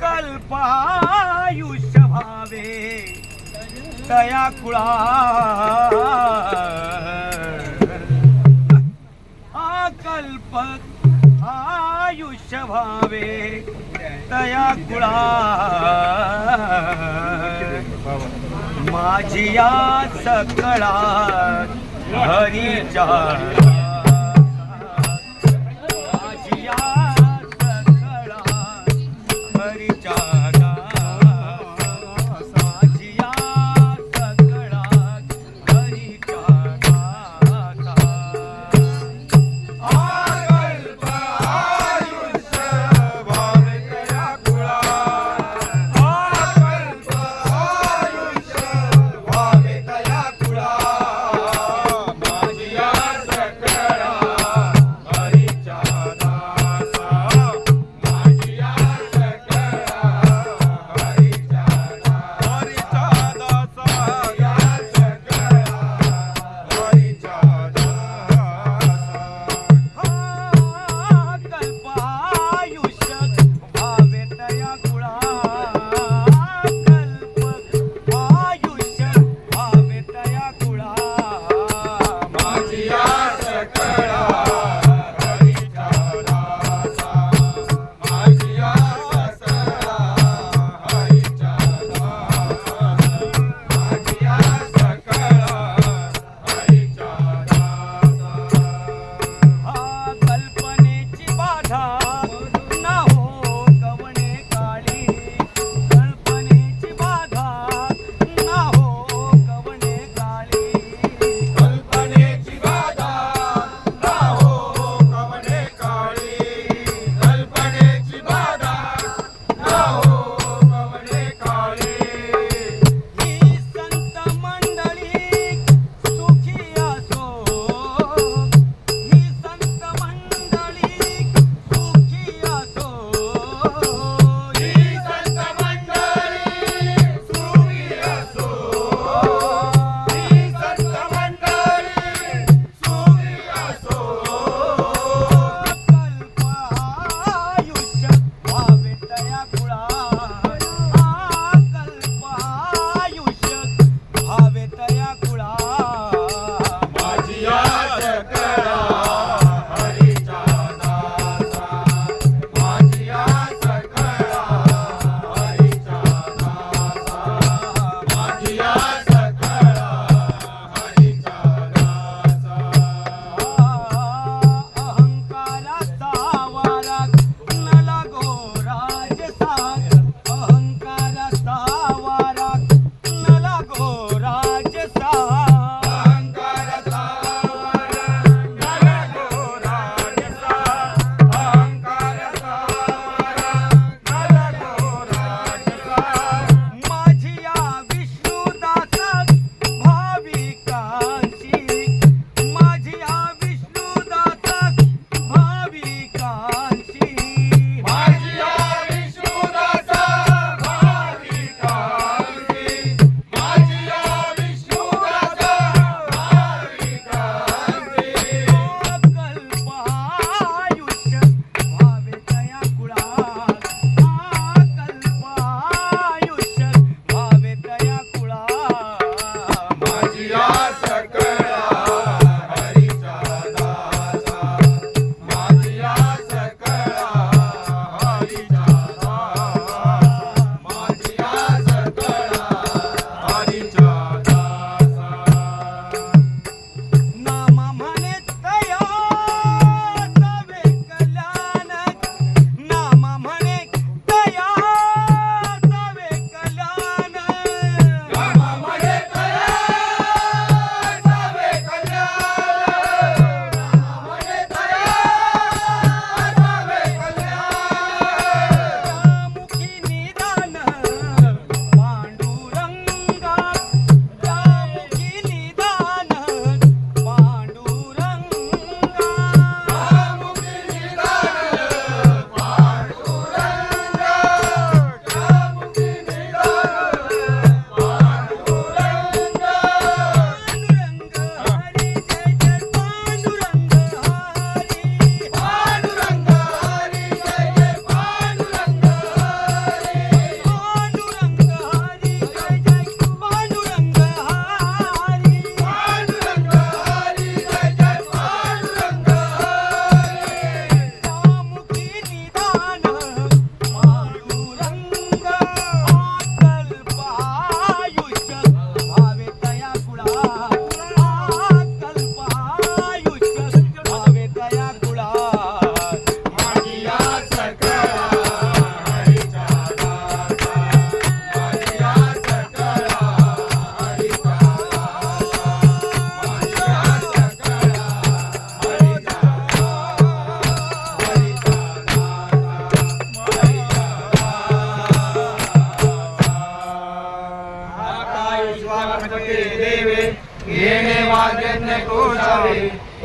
कल्पायुष्य भावे तया कुळा आकल्प आयुष्य भावे तया कुळा माझी या सकळा हरीच्या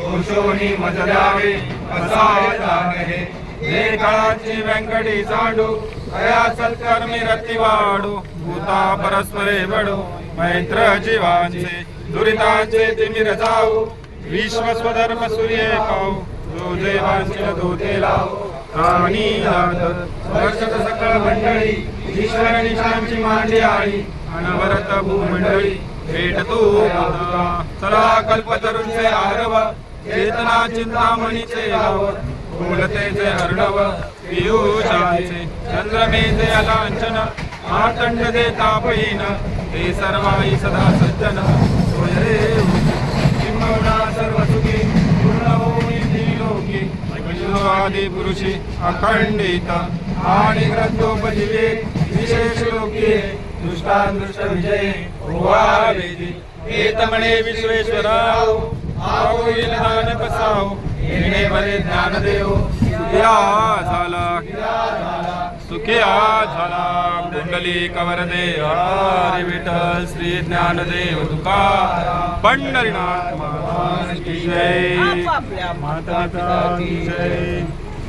वंशोनी मज द्यावे असाय दान हे हे काळाची व्यंकटी सांडू कया सत्कर्मी रती वाढू भूता परस्परे वडू मैत्र जीवांचे दुरितांचे तिमिर जाऊ विश्व स्वधर्म सूर्य पाऊ जो देवांचे दोते लावू. प्राणी दर्शक सकळ मंडळी ईश्वर निशांची मांडी आळी अनवरत भूमंडळी. भेट तू बोलता. चला आरव चेतना चिंतामणीचे लाव. बोलतेचे अर्णव पियुषाचे चंद्रमेचे अलांचन. आतंड दे तापहीन ते सर्वाई सदा सज्जन. होय किंबहुना सर्व सुखी पूर्ण होई लोकी पुरुषी अखंडित. आणि ग्रंथोपजीवे विशेष लोकी. दृष्टादृष्ट विजय वेदी विश्वेश्वराव आओ येल दान येणे बरे ज्ञान देव झाला सुखिया झाला। कुंडली कवर हरी विठ्ठल श्री ज्ञानदेव तुका। पंढरीनाथ महाराज की जय। माता की जय।